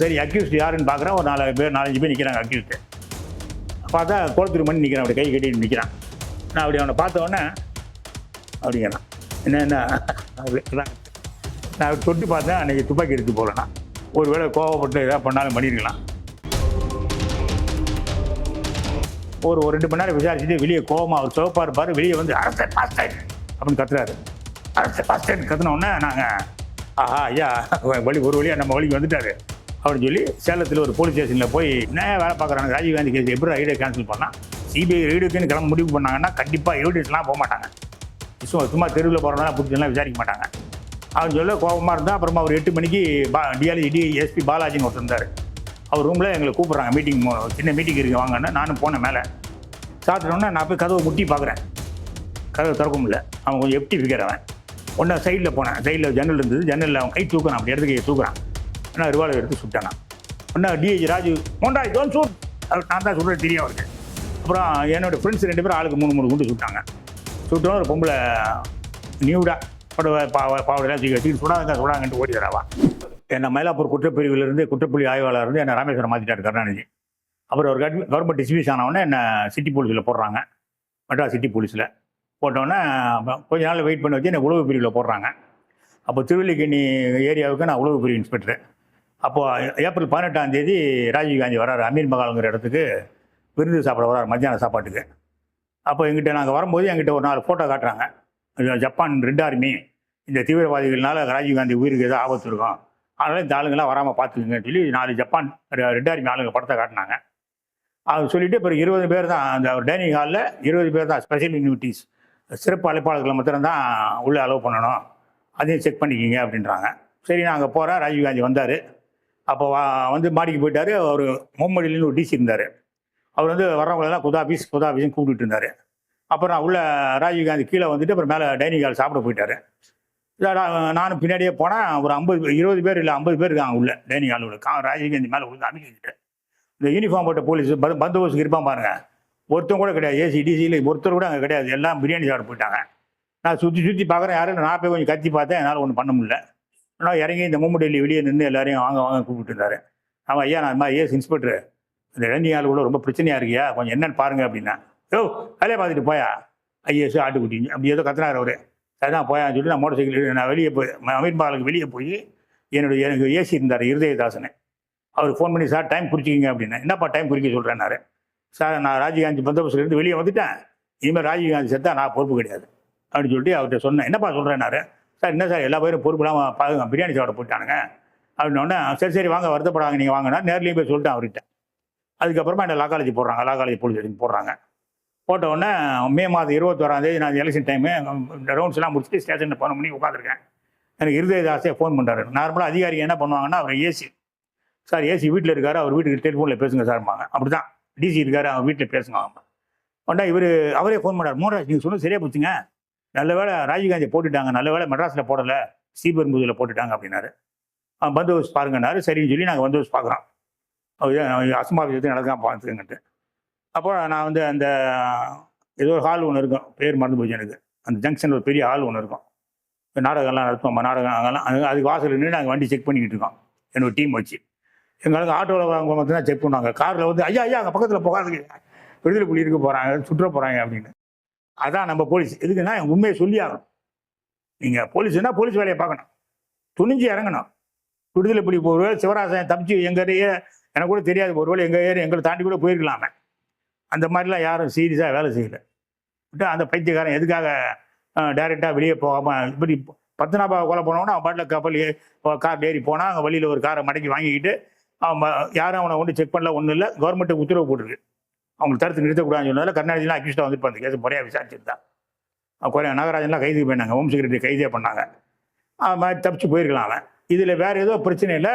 சரி அக்யூஸ்ட் யாருன்னு பார்க்குறேன். ஒரு நாலு பேர் நாலஞ்சு பேர் நிற்கிறாங்க அக்யூஸ்ட் பார்த்தா கோலத்துக்கு மணி நிற்கிறான் அப்படி கை கட்டிட்டு நிற்கிறான் நான் அப்படி அவனை பார்த்த உடனே அப்படிங்கிறான். என்ன என்ன? நான் தொட்டு பார்த்தேன். அன்றைக்கி துப்பாக்கி எடுத்து போகலண்ணா ஒரு வேளை கோவப்பட்டு எதாவது பண்ணாலும் பண்ணியிருக்கலாம் ஒரு ஒரு ரெண்டு மணி நேரம் விசாரிச்சுட்டு வெளியே கோவமாக அவர் சிவப்பா இருப்பார். வெளியே வந்து அரச பாஸ்டர் அப்படின்னு கத்துறாரு. அரசை பாஸ்ட் கத்துன உடனே நாங்கள் ஆஹா ஐயா வழி ஒரு வழியாக நம்ம வழிக்கு வந்துட்டாரு. அப்படின்னு சொல்லி சேலத்தில் ஒரு போலீஸ் ஸ்டேஷனில் போய் என்ன வேலை பார்க்குறாங்க. ராஜீவ்காந்தி கேஸ் எப்படி ஐடியா கேன்சல் பண்ணால் சிபிஐ ரைடுக்குன்னு கிளம்ப முடிவு பண்ணாங்கன்னா கண்டிப்பாக எவிடன்ஸ்லாம் போக மாட்டாங்க. சும்மா சும்மா தெருவில் போகிறனால பிடிச்செல்லாம் விசாரிக்க மாட்டாங்க. அப்படின்னு சொல்ல கோபமாக இருந்தால் அப்புறமா ஒரு எட்டு மணிக்கு பா டிஆர்இடி டி எஸ்பி பாலாஜின்னு ஒருத்தர் இருந்தார். அவர் ரூமில் எங்களை கூப்பிட்றாங்க. மீட்டிங் சின்ன மீட்டிங் இருக்கு வாங்கன்னு. நானும் போனேன் மேலே. சாப்பிட்டோன்னே நான் போய் கதவை முட்டி பார்க்குறேன். கதவை திறக்க முடியல அவன் கொஞ்சம் எப்டி ஃபிகர் அவன் ஒன்றா சைடில் போனேன். சைடில் ஜன்னல் இருந்தது. ஜன்னலில் அவன் கை தூக்குறான் அப்படி இடத்துக்கு தூக்குறான் நான் ரிவால்வர் எடுத்து சுட்டானா. ஒன்றா டிஐஜி ராஜு மோண்டா டோன் சூட் நான் தான் சொல்கிறது தெரியும் அவருக்கு. அப்புறம் என்னோடய ஃப்ரெண்ட்ஸ் ரெண்டு பேரும் ஆளுக்கு மூணு மூணு குண்டு சுட்டாங்க. சுட்டோம் ஒரு பொம்பளை நியூடா பாவ பாவடையெல்லாம் தூக்கி வச்சுக்கிட்டு சுடாங்க சுடாங்கன்ட்டு ஓடி வரவா. என்னை மயிலாப்பூர் குற்றப்பிரிவிலிருந்து குற்றப்புலி ஆய்வாளர் இருந்து என்னை ராமேஸ்வரம் மாற்றிட்டார் கருணாநிதி. அப்புறம் ஒரு கவர்மெண்ட் டிஸ்மிஸ் ஆனவொடனே என்னை சிட்டி போலீஸில் போடுறாங்க. மெட்ராஸ் சிட்டி போலீஸில் போட்டோன்னே கொஞ்ச நாள் வெயிட் பண்ணி வச்சு என்னை உளவு பிரிவில் போடுறாங்க. அப்போ திருவல்லிக்கண்ணி ஏரியாவுக்கு நான் உளவு பிரிவு இன்ஸ்பெக்டர் அப்போது ஏப்ரல் பதினெட்டாம் தேதி ராஜீவ்காந்தி வராரு அமீர் மகாலுங்கிற இடத்துக்கு விருந்து சாப்பிட வராரு மத்தியான சாப்பாட்டுக்கு. அப்போ எங்கிட்ட நாங்கள் வரும்போது எங்கிட்ட ஒரு நாலு ஃபோட்டோ காட்டுறாங்க. ஜப்பான் ரெட் ஆர்மி இந்த தீவிரவாதிகள்னால ராஜீவ்காந்தி உயிருக்கு ஏதோ ஆபத்து இருக்கும். அதனால் இந்த ஆளுங்கெல்லாம் வராமல் பார்த்துக்குங்கன்னு சொல்லி நாலு ஜப்பான் ரெட் ஆர்மி ஆளுங்க படத்தை காட்டினாங்க. அது சொல்லிட்டு இப்போ இருபது பேர் தான் அந்த டைனிங் ஹாலில் இருபது பேர் தான் ஸ்பெஷல் இன்விட்டிஸ் சிறப்பு அழைப்பாளர்களை மாத்திரம்தான் உள்ளே அலோவ் பண்ணணும். அதையும் செக் பண்ணிக்கிங்க அப்படின்றாங்க. சரி நாங்கள் போகிறோம் ராஜீவ்காந்தி வந்தார். அப்போ வந்து மாடிக்கு போயிட்டார். அவர் மும்மடியிலேருந்து ஒரு டிசி இருந்தார். அவர் வந்து வர்றவங்களெல்லாம் குதாபீஸ் குதாபீஸ்னு கூப்பிட்டுட்டு இருந்தார். அப்புறம் நான் உள்ள ராஜீவ்காந்தி கீழே வந்துட்டு அப்புறம் மேலே டைனிங் ஹால் சாப்பிட போயிட்டார். நான் நானும் பின்னாடியே போனால் ஒரு ஐம்பது இருபது பேர் இல்லை ஐம்பது பேர் இருக்காங்க உள்ள டைனிங் ஹால் உள்ள. கா ராஜீவ்காந்தி மேலே விழுந்து அனுப்பிக்கிட்டேன் இந்த யூனிஃபார்ம் போட்ட போலீஸ் பந்த- பந்தோபஸ்துக்கு இருப்பான் பாருங்கள் ஒருத்தன் கூட கிடையாது. ஏசி டிசியில் ஒருத்தர் கூட அங்கே கிடையாது. எல்லாம் பிரியாணி சாப்பிட போயிட்டாங்க. நான் சுற்றி சுற்றி பார்க்குறேன். யாரும் நான் போய் கொஞ்சம் கத்தி பார்த்தேன். என்னால் ஒன்றும் பண்ண முடியல. ஆனால் இறங்கி இந்த மும்முடையில் வெளியே நின்று எல்லாரையும் வாங்க வாங்க கூப்பிட்டு இருந்தாரு. ஆமாம் ஐயா நான் இந்த மாதிரி ஏஸ் இன்ஸ்பெக்டர். இந்த டைனிங் ஹால் கூட ரொம்ப பிரச்சனையாக இருக்கியா? கொஞ்சம் என்னன்னு பாருங்க அப்படின்னா. யோ வேலையை பார்த்துட்டு போயா? ஐஎஸ் ஆட்டுக்குட்டி. அப்படி ஏதோ கத்துனார் அவர். அதான் போயான்னு சொல்லிட்டு நான் மோட்டர் சைக்கிள் நான் வெளியே போய் அமீர் பாலுக்கு வெளியே போய் என்னுடைய எனக்கு ஏசி இருந்தார் இருதயதாசனை. அவர் ஃபோன் பண்ணி சார் டைம் குறிச்சிக்கிங்க அப்படின்னா. என்னப்பா டைம் குறிக்க சொல்கிறேன்னாரு சார் நான் ராஜீவ்காந்தி பந்தோபஸ்துலேருந்து வெளியே வந்துட்டேன். இனிமேல் ராஜீவ்காந்தி செத்தா நான் பொறுப்பு கிடையாது. அப்படின்னு சொல்லிட்டு அவர்கிட்ட சொன்னேன். என்னப்பா சொல்கிறேன்னாரு சார் என்ன சார் எல்லா பேரும் பொறுப்பு இல்லாமல் பாருங்க பிரியாணி சாப்பிட போயிட்டானுங்க. அப்படின்னோடனே சரி சரி வாங்க வருத்தப்படாங்க நீங்கள் வாங்கினா நேர்லேயும் போய் சொல்லிட்டேன் அவர்கிட்ட. அதுக்கப்புறமா என்ன லா காலேஜ் போடுறாங்க லா காலேஜ் போலீஸ் ஸ்டேஷன் போடுறாங்க. போட்ட உடனே மே மாதம் இருபத்தோராம் தேதி நான் எலெக்ஷன் டைமு ரவுண்ட்ஸ்லாம் முடிச்சுட்டு ஸ்டேஷனில் போன மணி உட்காந்துருக்கேன் எனக்கு இருதயதாசே ஃபோன் பண்ணுறாரு நார்மலாக அதிகாரி என்ன பண்ணுவாங்கன்னா அவர் ஏசி சார் ஏசி வீட்டில் இருக்காரு அவர் வீட்டுக்கு டெலிஃபோனில் பேசுங்க சார்பாங்க அப்படி தான் டிசி இருக்காரு அவர் வீட்டில் பேசுங்க அவங்க உடனே இவர் அவரே ஃபோன் பண்ணார். மோகன்ராஜ் நீங்கள் சொன்னது சரியாக போச்சுங்க. நல்ல வேளை ராஜீவ்காந்தி போட்டுட்டாங்க நல்ல வேளை மெட்ராஸில் போடலை ஸ்ரீபெரும்புதூரில் போட்டுட்டாங்க அப்படின்னாரு. ஆ, பந்தோபஸ்து பாருங்கன்னாரு சரின்னு சொல்லி நாங்கள் பந்தோபஸ்து பார்க்குறோம் அசம்பாவிதத்தை நடக்காம பார்த்துக்கங்கன்ட்டு. அப்போ நான் வந்து அந்த ஏதோ ஒரு ஹால் ஒன்று இருக்கும் பேர் மறந்து போச்சு எனக்கு. அந்த ஜங்ஷனில் ஒரு பெரிய ஹால் ஒன்று இருக்கும். நாடகம்லாம் நடத்துவோம் நாடகம் அங்கெல்லாம் அதுக்கு வாசல் நின்று நாங்கள் வண்டி செக் பண்ணிக்கிட்டு இருக்கோம். என்னோட டீம் வச்சு. எங்களுக்கு ஆட்டோவில் வரவங்க மட்டும்தான் செக் பண்ணுவாங்க. காரில் வந்து ஐயா ஐயா அங்கே பக்கத்தில் போகாதுங்க விடுதலை புள்ளி இருக்க போகிறாங்க சுற்ற போகிறாங்க அப்படின்னு. அதான் நம்ம போலீஸ் எதுக்குன்னா உண்மையை சொல்லி ஆகணும். நீங்கள் போலீஸ்னா போலீஸ் வேலையை பார்க்கணும். துணிஞ்சு இறங்கணும். விடுதலை பிடி ஒருவேளை சிவராசன் தப்பிச்சு எங்கள் ஏரியா எனக்கு கூட தெரியாது. ஒருவேளை எங்கள் ஏரியா எங்களை தாண்டி கூட போயிருக்கலாமே. அந்த மாதிரிலாம் யாரும் சீரியஸாக வேலை செய்யலை. விட்டு அந்த பைத்தியக்காரன் எதுக்காக டைரெக்டாக வெளியே போகாமல் இப்படி பத்மநாபாவை கொலை போனவனா அவன் பாட்டில் கப்பல் கார் ஏறி போனால் அங்கே வழியில் ஒரு காரை மடக்கி வாங்கிக்கிட்டு அவன் யாரும் அவனை ஒன்றும் செக் பண்ணல ஒன்றும் இல்லை. கவர்மெண்ட்டுக்கு உத்தரவு போட்டிருக்கு. அவங்களை தடுத்து நிறுத்தக்கூடாதுன்னு சொன்னதால கருணாநிதிலாம் அக்யூஸ்டாக வந்துட்டு அந்த கேஸ் முறையாக விசாரிச்சிருந்தான் அவன் குறைய நாகராஜன்லாம் கைது போயினாங்க ஹோம் செக்ரட்டரி கைதே பண்ணாங்க. அவன் மாதிரி தப்பிச்சு போயிருக்கலாம் அவன். இதில் வேறு ஏதோ பிரச்சனை இல்லை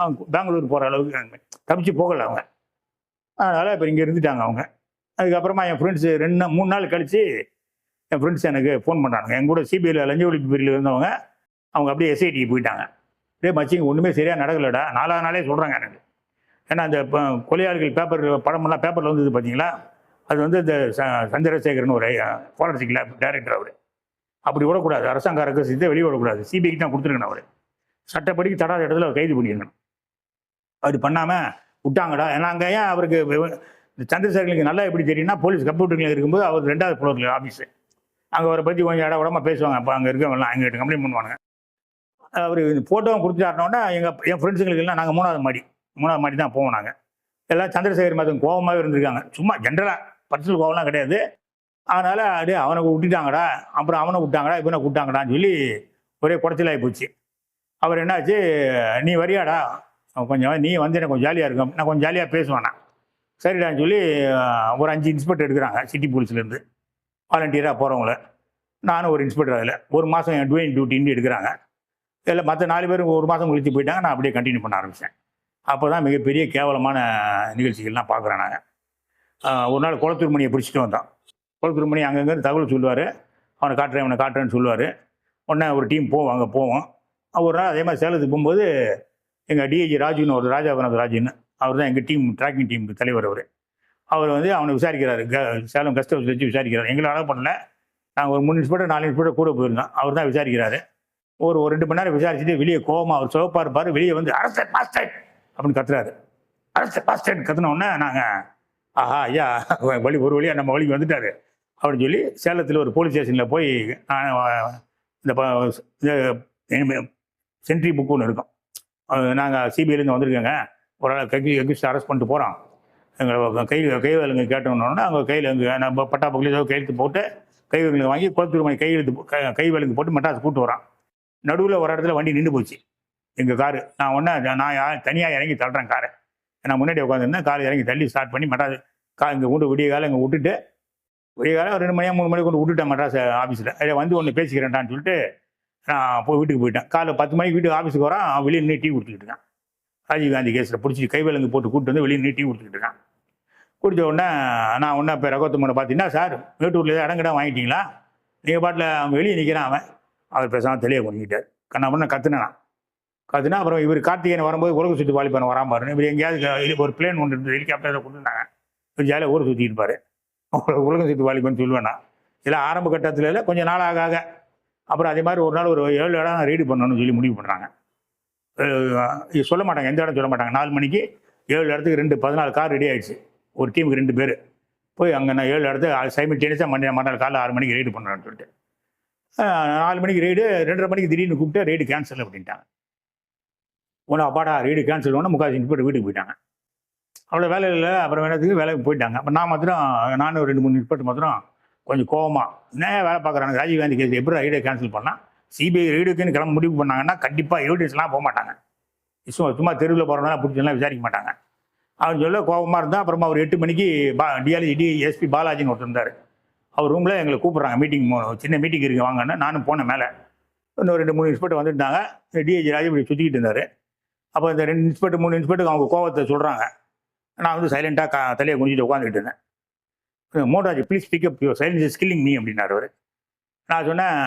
அவங்க பெங்களூர் போகிற அளவுக்கு தப்பிச்சு போகலை அவங்க. அதனால் இப்போ இங்கே இருந்துட்டாங்க அவங்க. அதுக்கப்புறமா என் ஃப்ரெண்ட்ஸு ரெண்டு மூணு நாள் கழித்து என் ஃப்ரெண்ட்ஸ் எனக்கு ஃபோன் பண்ணுறாங்க என் கூட சிபிஐயில் லஞ்ச ஒழிப்பு பிரிவில் இருந்தவங்க அவங்க அப்படியே எஸ்ஐடிக்கு போயிட்டாங்க. டே மச்சிங்க ஒன்றுமே சரியாக நடக்கலடா. நாலாவது நாளே சொல்கிறாங்க எனக்கு. ஏன்னா அந்த கொலையாளிகள் பேப்பர் படமெல்லாம் பேப்பரில் வந்தது பார்த்தீங்களா அது வந்து இந்த ச- சந்திரசேகரன் ஒரு ஃபாரன்சிக் லேப் டைரக்டர் அவர். அப்படி விடக்கூடாது. அரசாங்க அரசு இதை வெளியே விடக்கூடாது. சிபிஐக்கு தான் கொடுத்துருக்கணும் அவர். சட்டப்படிக்கு தடாத இடத்துல அவர் கைது பண்ணியிருக்கணும். அப்படி பண்ணாமல் விட்டாங்கடா. ஏன்னா அங்கே ஏன் அவருக்கு இந்த சந்திரசேகரனுக்கு நல்லா எப்படி தெரியும்னா போலீஸ் கம்ப்யூட்டரில் இருக்கும்போது அவர் ரெண்டாவது ஃப்ளோரில் ஆஃபீஸு அங்கே அவரை பற்றி கொஞ்சம் இட உடம்பா பேசுவாங்க. அப்போ அங்கே இருக்கவங்கலாம் எங்கள்கிட்ட கம்ப்ளைண்ட் பண்ணுவாங்க அவர் இந்த ஃபோட்டோவும் கொடுத்துட்டாருனோடனே எங்கள் என் ஃப்ரெண்ட்ஸுங்களுக்கு எல்லாம் நாங்கள் மூணாவது மாடி. மூணாவது மாடி தான் போவோம் நாங்கள் எல்லாம் சந்திரசேகர் மதம் கோபமாகவே இருந்திருக்காங்க. சும்மா ஜென்ரலாக பர்சனல் கோவம்லாம் கிடையாது. அதனால் அப்படியே அவனை விட்டுட்டாங்கடா அப்புறம் அவனை விட்டாங்கடா இவனை விட்டாங்கடான்னு சொல்லி ஒரே குடைச்சலாகி போச்சு. அவர் என்னாச்சு நீ வரியாடா கொஞ்சம் நீ வந்து எனக்கு கொஞ்சம் ஜாலியாக இருக்கும் நான் கொஞ்சம் ஜாலியாக பேசுவேன் நான். சரிடான்னு சொல்லி ஒரு அஞ்சு இன்ஸ்பெக்டர் எடுக்கிறாங்க சிட்டி போலீஸ்லேருந்து வாலண்டியராக போகிறவங்கள நானும் ஒரு இன்ஸ்பெக்டர் அதில். ஒரு மாதம் என் டுவெயின் டியூட்டின்னு எடுக்கிறாங்க. இல்லை மற்ற நாலு பேர் ஒரு மாதம் கழிச்சு போயிட்டாங்க நான் அப்படியே கண்டினியூ பண்ண ஆரம்பித்தேன் அப்போ தான் மிகப்பெரிய கேவலமான நிகழ்ச்சிகள்லாம் பார்க்குறேன் நாங்கள் ஒரு நாள் குளத்தூர் மணியை பிடிச்சிட்டு வந்தோம் குளத்தூர் மணி அங்கங்கே தகவல் சொல்லுவார். அவனை காட்டுறேன் அவனை காட்டுறேன்னு சொல்லுவார். உடனே ஒரு டீம் போவோம் அங்கே போவோம். ஒரு நாள் அதே மாதிரி சேலத்துக்கு போகும்போது எங்கள் டிஐஜி ராஜுன்னு ஒரு ராஜாபுரம் ராஜுன்னு அவர் தான் எங்கள் டீம் ட்ராக்கிங் டீமுக்கு தலைவர் அவர். அவர் வந்து அவனை விசாரிக்கிறார் க சேலம் கஸ்ட் ஹவுஸ் வச்சு விசாரிக்கிறார். எங்களை அலோவ் பண்ணல. நாங்கள் ஒரு மூணு இன்ஸ்பெக்டர் நாலு இன்ஸ்பெக்டர் கூட போயிருந்தோம். அவர் தான் விசாரிக்கிறாரு. ஒரு ஒரு ரெண்டு மணி நேரம் விசாரிச்சுட்டு வெளியே கோவமா அவர் சிவப்பாக இருப்பார் வெளியே வந்து அரசு பாஸ்டர் அப்படின்னு கத்துறாரு. அரசு பாஸ்டர் கத்துன நாங்கள் ஆஹா ஐயா வழி ஒரு வழியாக நம்ம வழிக்கு வந்துட்டாரு. அப்படின்னு சொல்லி சேலத்தில் ஒரு போலீஸ் ஸ்டேஷனில் போய் நான் இந்த சென்ட்ரி புக் ஒன்று இருக்கும். நாங்கள் சிபிஐலேருந்து வந்திருக்கோங்க. ஒரு ஆள் கை எக்யூஸ்ட் அரெஸ்ட் பண்ணிட்டு போகிறோம் எங்களை கை கைவேலுங்க கேட்டோன்னொன்னே அவங்க கையில் எங்கள் நம்ம பட்டா பக்கத்தில் ஏதோ கையெழுத்து போட்டு கைவேலுங்க வாங்கி குளத்தூர் மணி கையெழுத்து கை கைவேலுங்க போட்டு மெட்ராஸ் கூட்டு வரான். நடுவில் ஒரு இடத்துல வண்டி நின்று போச்சு. எங்கள் காரு நான் ஒன்றா நான் தனியாக இறங்கி தள்ளுறேன் காரை. நான் முன்னாடி உட்காந்துருந்தேன் காரை இறங்கி தள்ளி ஸ்டார்ட் பண்ணி மெட்ராஸ் கா இங்கே கொண்டு விடிய காலம் இங்கே விட்டுட்டு விடிய காலம் ரெண்டு மணியா மூணு மணிக்கு கொண்டு விட்டுட்டேன் மெட்ராஸ் ஆஃபீஸில் அதில் வந்து ஒன்று பேசிக்கிறேன்டான்னு சொல்லிட்டு நான் போய் வீட்டுக்கு போயிட்டேன். காலைல பத்து மணிக்கு வீட்டுக்கு ஆஃபீஸுக்கு வரான் அவன் வெளியே நின்று டீ கொடுத்துக்கிட்டு இருக்கான். ராஜீவ்காந்தி கேஸில் பிடிச்சி கைவேலங்கு போட்டு கூப்பிட்டு வந்து வெளியே நின்று டீ கொடுத்துக்கிட்டு இருக்கான். குடித்த உடனே நான் ஒன்றா இப்போ ரகோத்தமனை பார்த்தீங்கன்னா சார் மேட்டூரில் இடம் கிடம் வாங்கிட்டீங்களா? நீங்கள் பாட்டில் அவன் வெளியே நிற்கிறான் அவன். அவர் பேசாமல் தெளிய கொண்டுக்கிட்டார் கண்ணா பண்ண கத்துனேன் கத்துனா அப்புறம் இவர் கார்த்திகேயன் வரும்போது உலக சுற்றி வாலிபன் வராம பாருங்க இவர் எங்கேயாவது ஒரு பிளேன் ஒன்று இருந்தது ஹெலிகாப்டரை கொடுத்துருந்தாங்க இவர் ஜாலியாக ஊரை சுற்றிட்டு இருப்பார். உலகம் சுற்றி வாலிபன் சொல்லுவேன். நான் இதெல்லாம் ஆரம்ப கட்டத்தில் இல்லை கொஞ்சம் நாள் ஆக ஆக. அப்புறம் அதே மாதிரி ஒரு நாள் ஒரு ஏழு இடம் ரெய்டு பண்ணணும்னு சொல்லி முடிவு பண்ணுறாங்க இது சொல்ல மாட்டாங்க எந்த இடம் சொல்ல மாட்டாங்க. நாலு மணிக்கு ஏழு இடத்துக்கு ரெண்டு பதினாலு கார் ரெடி ஆகிடுச்சு ஒரு டீமுக்கு ரெண்டு பேர். போய் அங்கே நான் ஏழு இடத்துக்கு சைமில்டேனியஸாக மணி மறுநாள் காலைல ஆறு மணிக்கு ரைடு பண்ணுறேன்னு சொல்லிட்டு. நாலு மணிக்கு ரைடு ரெண்டரை மணிக்கு திடீர்னு கூப்பிட்டு ரைடு கேன்சல் அப்படின்ட்டாங்க. உன்னை அப்பாடா ரீடு கேன்சல் பண்ண முக்காசி இன்ஸ்பெக்டர் வீட்டுக்கு போயிட்டாங்க. அவ்வளோ வேலை இல்லை அப்புறம் வேலைக்கு வேலைக்கு போயிட்டாங்க. அப்போ நான் மாத்திரம் நானும் ஒரு ரெண்டு மூணு இன்ஸ்பெக்டர் மாத்திரம் கொஞ்சம் கோவமாக என்ன வேலை பார்க்குறாங்க ராஜீவ்காந்தி கேஸ் எப்படி ரீடை கேன்சல் பண்ணால் சிபிஐ ரீடுக்குன்னு கிளம்ப முடிவு பண்ணாங்கன்னா கண்டிப்பாக எவிடன்ஸ்லாம் போக மாட்டாங்க. சும்மா சும்மா தெருவில் போகிறவங்களாம் பிடிச்சலாம் விசாரிக்க மாட்டாங்க. அவன் சொல்ல கோபமாக இருந்தால் அப்புறமா ஒரு எட்டு மணிக்கு பா டிஆர்ஜி டி எஸ்பி பாலாஜின்னு ஒருத்தர் இருந்தார். அவர் ரூமில் எங்களை கூப்பிட்றாங்க மீட்டிங் சின்ன மீட்டிங் இருக்கு வாங்கன்னு. நானும் போனேன் மேலே. இன்னும் ரெண்டு மூணு இன்ஸ்பெக்டர் வந்துட்டாங்க. டிஐஜி ராஜு சுற்றிக்கிட்டு இருந்தார். அப்போ இந்த ரெண்டு இன்ஸ்பெக்டர் மூணு இன்ஸ்பெக்டர் அவங்க கோவத்தை சொல்கிறாங்க நான் வந்து சைலண்ட்டாக கா தலையை குஞ்சிட்டு உட்காந்துக்கிட்டு இருந்தேன். மோட்டாஜி please pick up your silence is killing me அப்படின்னாரு அவர். நான் சொன்னேன்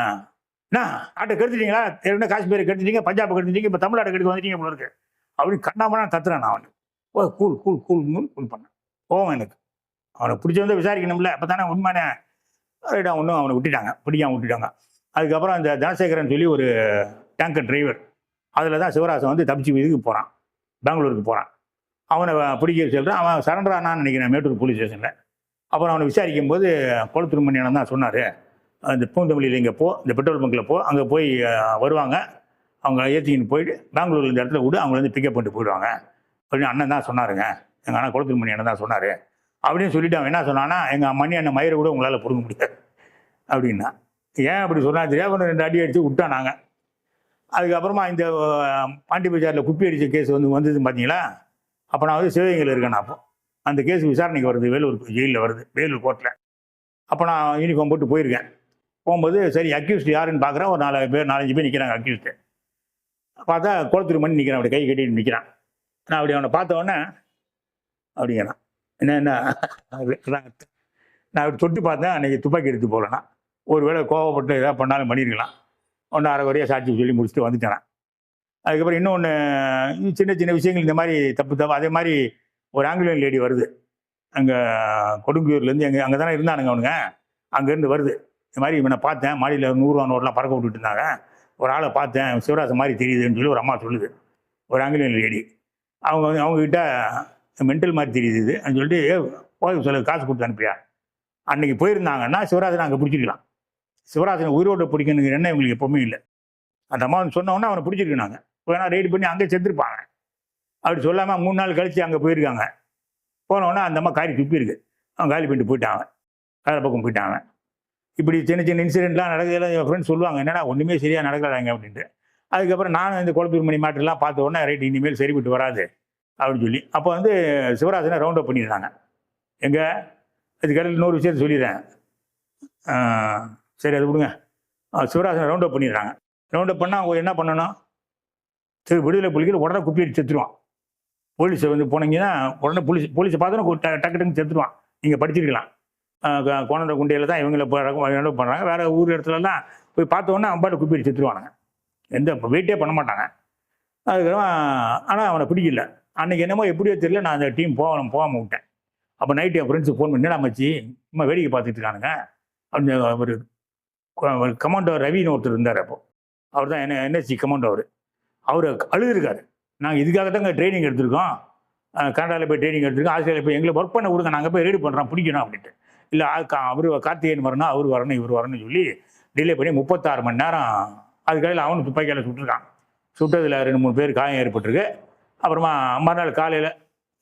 என்ன நாட்டை கெடுத்துட்டீங்களா? ஏற்கனவே காஷ்மீரை கெடுத்துட்டீங்க பஞ்சாப் கெடுத்துட்டீங்க இப்போ தமிழ்நாடு கெடுத்து வந்துட்டீங்க போல இருக்கு. அப்படி கண்ணாமனா தத்துறேன் நான் அவனுக்கு oh cool cool cool cool பண்ணேன். கோவம் எனக்கு. அவனை பிடிச்சி வந்து விசாரிக்கணும்ல அப்போ தானே உண்மையான ரைட்டாக ஒன்றும் அவனை விட்டுட்டாங்க பிடிக்காம விட்டுட்டாங்க. அதுக்கப்புறம் அந்த தனசேகரன் சொல்லி ஒரு டேங்கர் டிரைவர் அதில் தான் சிவராசன் வந்து தப்பிச்சு இதுக்கு போகிறான் பெங்களூருக்கு போகிறான் அவனை பிடிக்க சொல்கிறான் அவன் சரண்டர் ஆனான்னு நினைக்கிறேன் மேட்டூர் போலீஸ் ஸ்டேஷனில் அப்புறம் அவனை விசாரிக்கும் போது குளத்தூர் மணியனம் தான் சொன்னார். அந்த பூந்தமல்லியில் இங்கே போ இந்த பெட்ரோல் பங்க்கில் போ அங்கே போய் வருவாங்க. அவங்க ஏற்றிக்கின்னு போயிட்டு பெங்களூரில் இந்த இடத்துல விடு அவங்கள வந்து பிக்கப் பண்ணிட்டு போயிடுவாங்க. அப்படின்னு அண்ணன் தான் சொன்னாருங்க. எங்கள் அண்ணன் குளத்தூர் மணி அண்ணன் தான் சொன்னார். அப்படின்னு சொல்லிட்டு அவன் என்ன சொன்னான்னா எங்கள் மணி அண்ணன் மயிரை கூட உங்களால் பிடுங்க முடியாது. அப்படின்னா ஏன் அப்படி சொன்னா தெரியாது. ரெண்டு அடி அடித்து விட்டான் நாங்கள் அதுக்கப்புறமா இந்த பாண்டி பஜாரில் குப்பி அடித்த கேஸ் வந்து வந்தது பார்த்தீங்களா அப்போ நான் வந்து சிவகங்கையில் இருக்கேன் நான் அப்போ. அந்த கேஸ் விசாரணைக்கு வருது வேலூர் ஜெயிலில் வருது வேலூர் கோர்ட்டில் அப்போ நான் யூனிஃபார்ம் போட்டு போயிருக்கேன். போகும்போது சரி அக்யூஸ்ட் யாருன்னு பார்க்குறேன் ஒரு நாலு பேர் நாலஞ்சு பேர் நிற்கிறாங்க அக்யூஸ்ட்டு பார்த்தா குளத்தூர் மணி நிற்கிறான் அப்படி கை கட்டிட்டு நிற்கிறான் நான் அப்படி அவனை பார்த்த உடனே அப்படிங்கிறான். என்ன என்ன? நான் அப்படி தொட்டு பார்த்தேன் அன்றைக்கி துப்பாக்கி எடுத்து போகலன்னா ஒருவேளை கோவப்பட்டு எதாவது பண்ணாலும் பண்ணியிருக்கலாம் ஒன்று அரை சாட்சி சொல்லி முடிச்சுட்டு வந்துட்டேன். அதுக்கப்புறம் இன்னொன்று சின்ன சின்ன விஷயங்கள் இந்த மாதிரி தப்பு தப்பு அதே மாதிரி ஒரு ஆங்கிலேயன் லேடி வருது. அங்கே கொடுங்கியூர்லேருந்து எங்கே அங்கே தானே இருந்தானுங்க அவனுங்க. அங்கேருந்து வருது. இந்த மாதிரி இவனை பார்த்தேன். மாடியில் நூறுரூவா நோட்லாம் பறக்க விட்டுட்டு இருந்தாங்க. ஒரு ஆளை பார்த்தேன். சிவராசன் மாதிரி தெரியுதுன்னு சொல்லி ஒரு அம்மா சொல்லுது. ஒரு ஆங்கிலேயன் லேடி. அவங்க வந்து அவங்கக்கிட்ட மென்டல் மாதிரி தெரியுது. இது அப்படின்னு சொல்லிட்டு போய் சொல்லு காசு கொடுத்து அனுப்பியா அன்னைக்கு போயிருந்தாங்கன்னா சிவராஜனை அங்கே பிடிச்சிக்கலாம் சிவராஜனை உயிரோட பிடிக்கணுங்கிற எண்ணம் இவங்களுக்கு எப்பவுமே இல்லை. அந்த அம்மா வந்து சொன்ன உடனே அவனை பிடிச்சிருக்காங்க வேணா ரைடு பண்ணி அங்கே செத்துருப்பாங்க. அப்படி சொல்லாமல் மூணு நாள் கழித்து அங்கே போயிருக்காங்க. போனோன்னா அந்த அம்மா காரி துப்பியிருக்கு அவன் காலி பண்ணிட்டு போயிட்டாங்க வேறு பக்கம் போயிட்டாங்க இப்படி சின்ன சின்ன இன்சிடென்ட்லாம் நடக்கிறதுல என் ஃப்ரெண்ட்ஸ் சொல்லுவாங்க என்னடா ஒன்றுமே சரியாக நடக்கலாங்க அப்படின்ட்டு. அதுக்கப்புறம் நானும் இந்த குளத்தூர் மணி மாட்டெல்லாம் பார்த்த உடனே ரைட் இனிமேல் சரிப்பட்டு வராது அப்படின்னு சொல்லி. அப்போ வந்து சிவராஜனை ரவுண்ட் அப் பண்ணியிருந்தாங்க. எங்கே? அதுக்கடையில் இன்னொரு விஷயத்தை சொல்லிடுறேன். சரி அது விடுங்க. ஆஹ், ரவுண்ட் அப் பண்ணிடுறாங்க. ரவுண்ட் அப் பண்ணால் அவங்க என்ன பண்ணணும் சரி விடுதலை புலிகள் உடனே குப்பி அடிச்சு செத்துருவான். போலீஸை வந்து போனீங்கன்னா உடனே போலீஸ் போலீஸை பார்த்தோன்னா டக்கு டக்குன்னு செத்துருவான். நீங்கள் படிச்சிருக்கலாம். கோணந்த குண்டையில் தான் இவங்களை ரகம் பண்ணுறாங்க வேறு ஊர் இடத்துலலாம் போய் பார்த்த உடனே குப்பி அடிச்சு செத்துருவானுங்க. எந்த வெயிட்டே பண்ண மாட்டாங்க. அதுக்கப்புறம் ஆனால் அவனை பிடிக்கல. அன்னைக்கு என்னமோ எப்படியோ தெரியல நான் அந்த டீம் போகணும் போகாமல் விட்டேன். அப்போ நைட்டு என் ஃப்ரெண்ட்ஸுக்கு ஃபோன் பண்ணி என்னடா மச்சி சும்மா வேடிக்கை பார்த்துட்டு இருக்கானுங்க? அப்படின்னு ஒரு கமாண்டோ ரவின்னு ஒருத்தர் இருந்தார் அப்போ. அவர் தான் என்ன என்எஸ்சி கமாண்டோ அவர். அவர் அழுதுருக்காரு. நாங்கள் இதுக்காக தாங்க ட்ரைனிங் எடுத்திருக்கோம். கனடாவில் போய் ட்ரைனிங் எடுத்திருக்கோம். ஆஸ்திரேலியா போய் எங்களை ஒர்க் பண்ண கொடுங்க நாங்கள் போய் ரெடி பண்ணுறோம் பிடிக்கணும் அப்படின்ட்டு. இல்லை அவர் கார்த்திகேயன் வரணும் அவர் வரணும் இவர் வரணும்னு சொல்லி டிலே பண்ணி முப்பத்தாறு மணி நேரம் அதுக்கடையில் அவனு துப்பாக்கியால் சுட்டிருக்கான். சுட்டதில் ரெண்டு மூணு பேர் காயம் ஏற்பட்டிருக்கு. அப்புறமா மறுநாள் காலையில்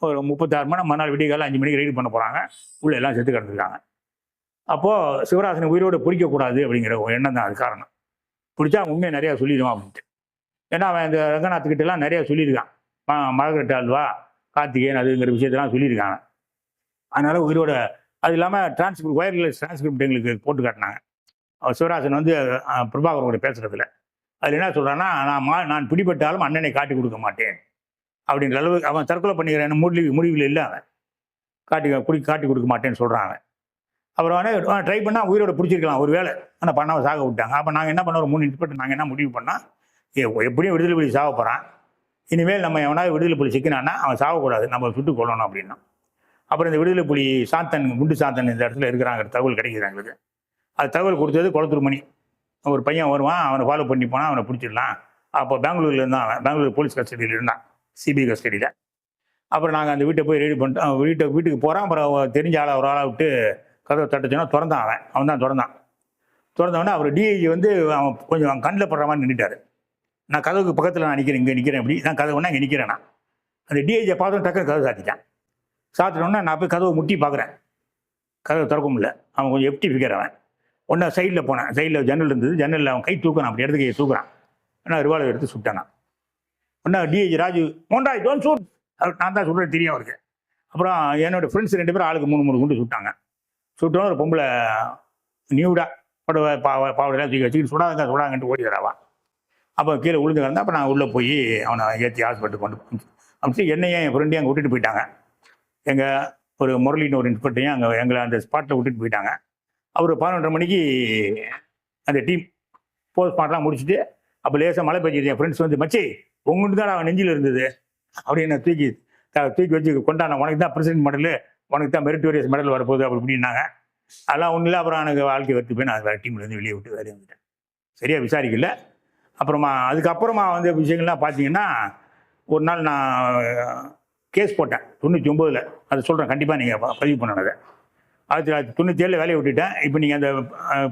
ஒரு முப்பத்தாறு மணி மறுநாள் விடிய காலை அஞ்சு மணிக்கு ரெடி பண்ண போகிறாங்க உள்ளே எல்லாம் செத்து கிடந்துருக்காங்க. அப்போது சிவராசனை உயிரோடு பிடிக்கக்கூடாது அப்படிங்கிற ஒரு எண்ணம் தான் அது காரணம். பிடிச்சா உண்மையை நிறையா சொல்லிடுவான் அப்படின்ட்டு. ஏன்னா அவன் இந்த ரங்கநாத்துக்கிட்டலாம் நிறையா சொல்லியிருக்கான். மா அல்வா கார்த்திகேயன் அதுங்கிற விஷயத்தெல்லாம் சொல்லியிருக்காங்க. அதனால் உயிரோட அது இல்லாமல் டிரான்ஸ்கிரிப்ட் ஒயர்லெஸ் டிரான்ஸ்கிரிப்ட் எங்களுக்கு போட்டு காட்டினாங்க. அவர் சிவராசன் வந்து பிரபாகரோட பேசுகிறதுல அதில் என்ன சொல்கிறான்னா நான் மா நான் பிடிபட்டாலும் அண்ணனை காட்டி கொடுக்க மாட்டேன். அப்படின்ற அளவுக்கு அவன் தற்கொலை பண்ணிக்கிறேன் முடிவு முடிவில் இல்லை அவன். காட்டி குடி காட்டி கொடுக்க மாட்டேன்னு சொல்கிறான் அப்புறம் வந்து ட்ரை பண்ணால் உயிரோட பிடிச்சிருக்கலாம் ஒரு வேலை ஆனால் பண்ணாம சாக விட்டாங்க. அப்போ நாங்கள் என்ன பண்ண ஒரு மூணு இன்ஸ்பெக்டர் நாங்கள் என்ன முடிவு பண்ணால் எப்படியும் விடுதலை புலி சாக போகிறான் இனிமேல் நம்ம எவனாவது விடுதலை புலி சிக்கினான்னா அவன் சாகக்கூடாது. நம்ம சுட்டு கொள்ளணும் அப்படின்னா. அப்புறம் இந்த விடுதலை புலி சாத்தன் குண்டு சாத்தன் இந்த இடத்துல இருக்கிறாங்க தகவல் கிடைக்குது எங்களுக்கு? அது தகவல் கொடுத்தது குளத்தூர் மணி. ஒரு பையன் வருவான் அவனை ஃபாலோ பண்ணி போனால் அவனை பிடிச்சிடலாம். அப்போ பெங்களூரில் இருந்தான் அவன். பெங்களூர் போலீஸ் கஸ்டடியில் இருந்தான். சிபிஐ கஸ்டடியில். அப்புறம் நாங்கள் அந்த வீட்டை போய் ரெடி பண்ணிட்டோம். அவன் வீட்டை வீட்டுக்கு போகிறான் அப்புறம் அவன் தெரிஞ்ச ஆளை ஒரு ஆளை விட்டு கதவை தட்டுச்சுன்னா திறந்தான் அவன். அவன் தான் திறந்தான். திறந்தவொடனே அவர் டிஐஜி வந்து அவன் கொஞ்சம் அவன் கண்ணில் படுற மாதிரி நின்றுட்டாரு நான் கதவுக்கு பக்கத்தில் நான் நிற்கிறேன் இங்கே நிற்கிறேன் இப்படி நான் கதவுனா இங்கே நிற்கிறேன் நான். அந்த டிஐஜியை பார்த்தோம் டக்குனு கதவு சாத்திட்டான். சாத்தினோடனே நான் போய் கதவை முட்டி பார்க்குறேன். கதவை திறக்க முடியல. அவன் கொஞ்சம் எப்டி ஃபிகர் அவன். ஒன்றா சைடில் போனேன். சைடில் ஜன்னல் இருந்தது. ஜன்னலில் அவன் கை தூக்குறான் அப்படி இடத்துக்கு கையை தூக்குறான் நான் ரிவால்வர் எடுத்து சுட்டான் ஒன்றா டிஐஜி ராஜு மோண்டாய் டோன் சூட் அவர் நான் தான் சொல்கிறது தெரியும் அவருக்கு. அப்புறம் என்னோடய ஃப்ரெண்ட்ஸ் ரெண்டு பேரும் ஆளுக்கு மூணு மூணு குண்டு சுட்டாங்க. சுட்டோம் ஒரு பொம்பளை நியூடா படவை பாவ பாவடையெல்லாம் தூக்கி வச்சுக்கிட்டு சுடாங்க சுடாங்கன்ட்டு ஓடிடுறாவான் அப்போ கீழே விழுந்து கிடந்தா அப்போ நான் உள்ளே போய் அவனை ஏற்றி ஹாஸ்பிட்டல் கொண்டு அமிச்சு என்னையும் என் ஃப்ரெண்டையும் அங்கே விட்டுட்டு போயிட்டாங்க. எங்கள் ஒரு முரளின்னு ஒரு இன்ஸ்பெக்டரையும் அங்கே எங்களை அந்த ஸ்பாட்டில் விட்டுட்டு போயிட்டாங்க. அவர் பதினொன்றரை மணிக்கு அந்த டீம் போஸ்ட் மார்ட்லாம் முடிச்சுட்டு அப்போ லேசாக மழை பெய்யுது என் ஃப்ரெண்ட்ஸ் வந்து மச்சி உங்கள்கிட்ட தான் அவன் நெஞ்சில் இருந்தது. அப்படின்னு தூக்கி த- தூக்கி வச்சு கொண்டாங்க உனக்கு தான் பிரசிடென்ட் மாடலு உனக்கு தான் மெரிட்டோரியஸ் மெடல் வரப்போகுது அப்படி இப்படின்னாங்க. அதெல்லாம் ஒன்றும் இல்லை. அப்புறம் எனக்கு வாழ்க்கை வெறுத்து போய் நான் வேறு டீம்லேருந்து வெளியே விட்டு வேலையை வந்துட்டேன் சரியாக விசாரிக்கல. அப்புறமா அதுக்கப்புறமா வந்து விஷயங்கள்லாம் பார்த்தீங்கன்னா ஒரு நாள் நான் கேஸ் போட்டேன். தொண்ணூற்றி ஒம்போதில் அதை சொல்கிறேன் கண்டிப்பாக நீங்கள் பதிவு பண்ணனதை ஆயிரத்தி தொள்ளாயிரத்தி தொண்ணூற்றி ஏழில் வேலையை விட்டுட்டேன். இப்போ நீங்கள் அந்த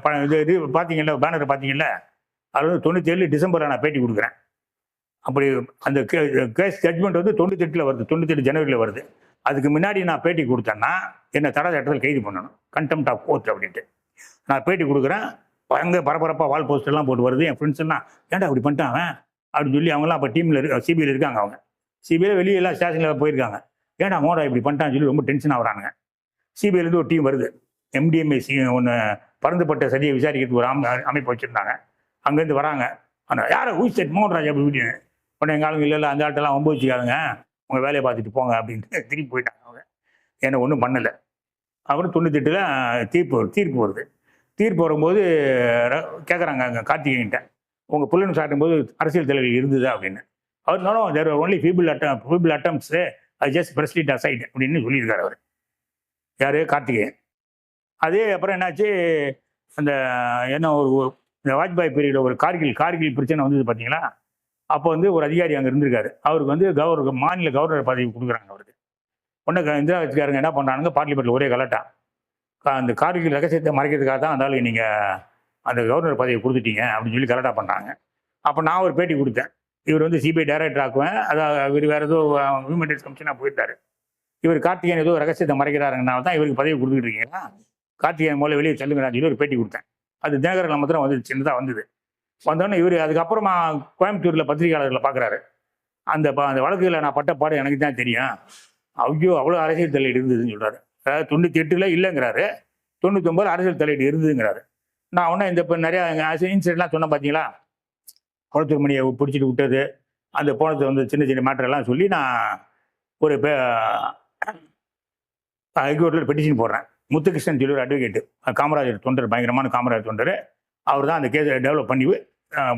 ப- இது இது பார்த்தீங்கல்ல பேனரை பார்த்தீங்கல்ல அது வந்து தொண்ணூற்றேழு டிசம்பரில் நான் பேட்டி கொடுக்குறேன். அப்படி அந்த கேஸ் ஜட்மெண்ட் வந்து தொண்ணூத்தெட்டில் வருது. தொண்ணூத்தெட்டு ஜனவரியில் வருது. அதுக்கு முன்னாடி நான் பேட்டி கொடுத்தேன்னா என்னை தடை சட்டத்தில் கைது பண்ணணும். கண்டெம்ட் ஆஃப் கோர்ட் அப்படின்ட்டு. நான் பேட்டி கொடுக்குறேன். அங்கே பரபரப்பாக வால் போஸ்ட் எல்லாம் போட்டு வருது. என் ஃப்ரெண்ட்ஸ் எல்லாம் ஏன்டா அப்படி பண்ணிட்டான் அவன்? அப்படின்னு சொல்லி அவங்களாம் அப்போ டீமில் இருக்க சிபிஐயில் இருக்காங்க அவங்க. சிபிஐயில் வெளியே எல்லாம் ஸ்டேஷனில் போயிருக்காங்க. ஏன்டா மோடா இப்படி பண்ணிட்டான்னு சொல்லி ரொம்ப டென்ஷன் ஆகிறானுங்க சிபிஐலேருந்து ஒரு டீம் வருது. எம்டிஎம்ஐ சி ஒன்று பறந்துபட்ட சதியை விசாரிக்கிறதுக்கு ஒரு அமை அமைப்பு வச்சுருந்தாங்க. அங்கேருந்து வராங்க. ஆனால் யாரை ஊசி செட் மோகன்ராஜ் அப்படி உடனே எங்கள் ஆளுங்க இல்லை இல்லை அந்த ஆட்டெல்லாம் ஒம்பது வச்சுக்காதுங்க. உங்கள் வேலையை பார்த்துட்டு போங்க அப்படின்ட்டு திருப்பி போயிட்டாங்க அவங்க. என்னை ஒன்றும் பண்ணலை. அப்புறம் தொண்ணூத்தெட்டில் தீர்ப்பு வருது தீர்ப்பு வருது. தீர்ப்பு வரும்போது கேட்குறாங்க அங்கே கார்த்திகேயன்ட்ட உங்கள் புள்ளன்னு சாட்டும்போது அரசியல் தலைவர் இருந்ததா அப்படின்னு. அவர் சொன்னோம் there only feeble atom feeble atoms அது ஜஸ்ட் பிரஸ்லிட் அசைட் அப்படின்னு சொல்லியிருக்காரு அவர். யார்? கார்த்திகேயன். அதே அப்புறம் என்னாச்சு? அந்த என்ன ஒரு ஒரு- இந்த வாஜ்பாய் பீரியடில் ஒரு கார்கில் கார்கில் பிரச்சனை வந்தது பார்த்தீங்களா அப்போ வந்து ஒரு அதிகாரி அங்கே இருந்திருக்காரு. அவருக்கு வந்து கவர்னர் மாநில கவர்னர் பதவி கொடுக்குறாங்க அவருக்கு. உடனே இந்திரா வச்சுக்காரங்க என்ன பண்ணுறாங்க பார்லிமெண்ட்டில் ஒரே கலட்டா. கா- அந்த கார்கில் ரகசியத்தை மறைக்கிறதுக்காக தான் அந்த ஆளுக்கு நீங்கள் அந்த கவர்னர் பதவியை கொடுத்துட்டீங்க அப்படின்னு சொல்லி கலட்டா பண்ணுறாங்க அப்போ நான் ஒரு பேட்டி கொடுத்தேன். இவர் வந்து சிபிஐ டைரக்டர் ஆக்குவேன். அதாவது இவர் வேறு ஏதோ ஹியூமன் ரைட்ஸ் கமிஷனாக போயிட்டார் இவர் கார்த்திகேயன் ஏதோ ரகசியத்தை மறைக்கிறாருங்கனால தான் இவருக்கு பதவி கொடுத்துட்டு இருக்கீங்களா? கார்த்திகேயன் மூலம் வெளியே செல்லுங்கிறான்னு சொல்லி ஒரு பேட்டி கொடுத்தேன். அது தினகரன் மாத்திரம் வந்து சின்னதாக வந்தது. வந்தோடனே இவர் அதுக்கப்புறமா கோயம்புத்தூரில் பத்திரிகையாளர்களை பார்க்குறாரு அந்த ப- அந்த வழக்குல நான் பட்ட பாடு எனக்கு தான் தெரியும். ஐயோ அவ்வளோ அரசியல் தலையீடு இருந்ததுன்னு சொல்கிறாரு அதாவது தொண்ணூற்றி எட்டில் இல்லைங்கிறாரு. தொண்ணூத்தொம்பது அரசியல் தலையீடு இருந்ததுங்கிறாரு. நான் ஒன்றும் இந்த இப்போ நிறையா இன்சிடென்ட்லாம் சொன்னேன் பார்த்தீங்களா குளத்தூர் மணியை பிடிச்சிட்டு விட்டது. அந்த போனத்தை வந்து சின்ன சின்ன மேட்டரெல்லாம் சொல்லி நான் ஒரு ஹைகோர்ட்டில் பெட்டிஷன் போடுறேன். முத்துகிருஷ்ணன் சொல்லி ஒரு அட்வொகேட்டு காமராஜர் தொண்டர் பயங்கரமான காமராஜர் தொண்டர். அவர் தான் அந்த கேஸை டெவலப் பண்ணி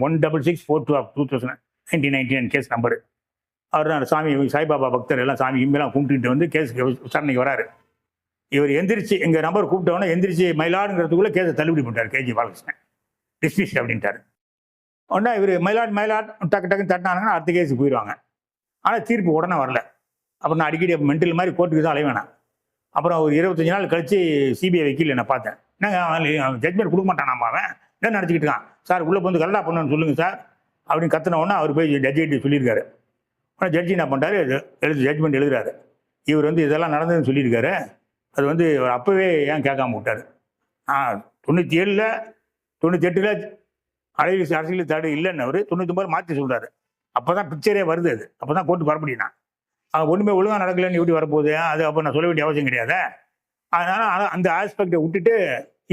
one double six four two of two thousand nineteen ninety nine case number அவர் தான் சாமி சாய்பாபா பக்தர் எல்லாம் சாமி இம்பெல்லாம் கும்பிட்டுட்டு வந்து கேஸ் விசாரணைக்கு வராரு. இவர் எந்திரிச்சு எங்கள் நம்பர் கூப்பிட்டவொடனே எந்திரிச்சு மயிலாடுங்கிறதுக்குள்ளே கேஸை தள்ளுபடி பண்ணிட்டார் கேஜி பாலகிருஷ்ணன். டிஸ்மிஸ் அப்படின்ட்டார். உடனே இவர் மயிலாட் மயிலாட் டக்கு டக்குன்னு தட்டினாங்கன்னா அடுத்த கேஸுக்கு போயிடுவாங்க ஆனால் தீர்ப்பு உடனே வரல. அப்புறம் நான் அடிக்கடி மென்டல் மாதிரி கோர்ட்டுக்கு தான் அலைவேணாம் அப்புறம் ஒரு இருபத்தஞ்சி நாள் கழிச்சு சிபிஐ வக்கீல் என்னை பார்த்தேன். என்னங்க ஜட்மெண்ட் கொடுக்க மாட்டானாமா அவன்? என்ன நினச்சிக்கிட்டு இருக்கான்? சார் உள்ளே வந்து கரெக்டாக பண்ணணும்னு சொல்லுங்கள் சார். அப்படின்னு கத்தினவுடனே அவர் போய் ஜட்ஜிகிட்ட சொல்லியிருக்காரு. ஆனால் ஜட்ஜி என்ன பண்ணிட்டாரு எழுது ஜட்ஜ்மெண்ட் எழுதுறாரு. இவர் வந்து இதெல்லாம் நடந்ததுன்னு சொல்லியிருக்காரு. அது வந்து அவர் அப்போவே ஏன் கேட்காம விட்டார்? ஆ தொண்ணூற்றி ஏழில் தொண்ணூற்றி எட்டில் அரசியல் அரசியல் தடை இல்லைன்னு அவர் தொண்ணூத்தொம்பது மாற்றி சொல்கிறாரு அப்போ தான் பிக்சரே வருது அது. அப்போ தான் கோர்ட்டு வர முடியும் அவன் ஒன்றுமே ஒழுங்காக நடக்கலைன்னு எப்படி வரப்போகுது? அது அப்போ நான் சொல்ல வேண்டிய அவசியம் கிடையாது. அதனால் அந்த ஆஸ்பெக்டை விட்டுட்டு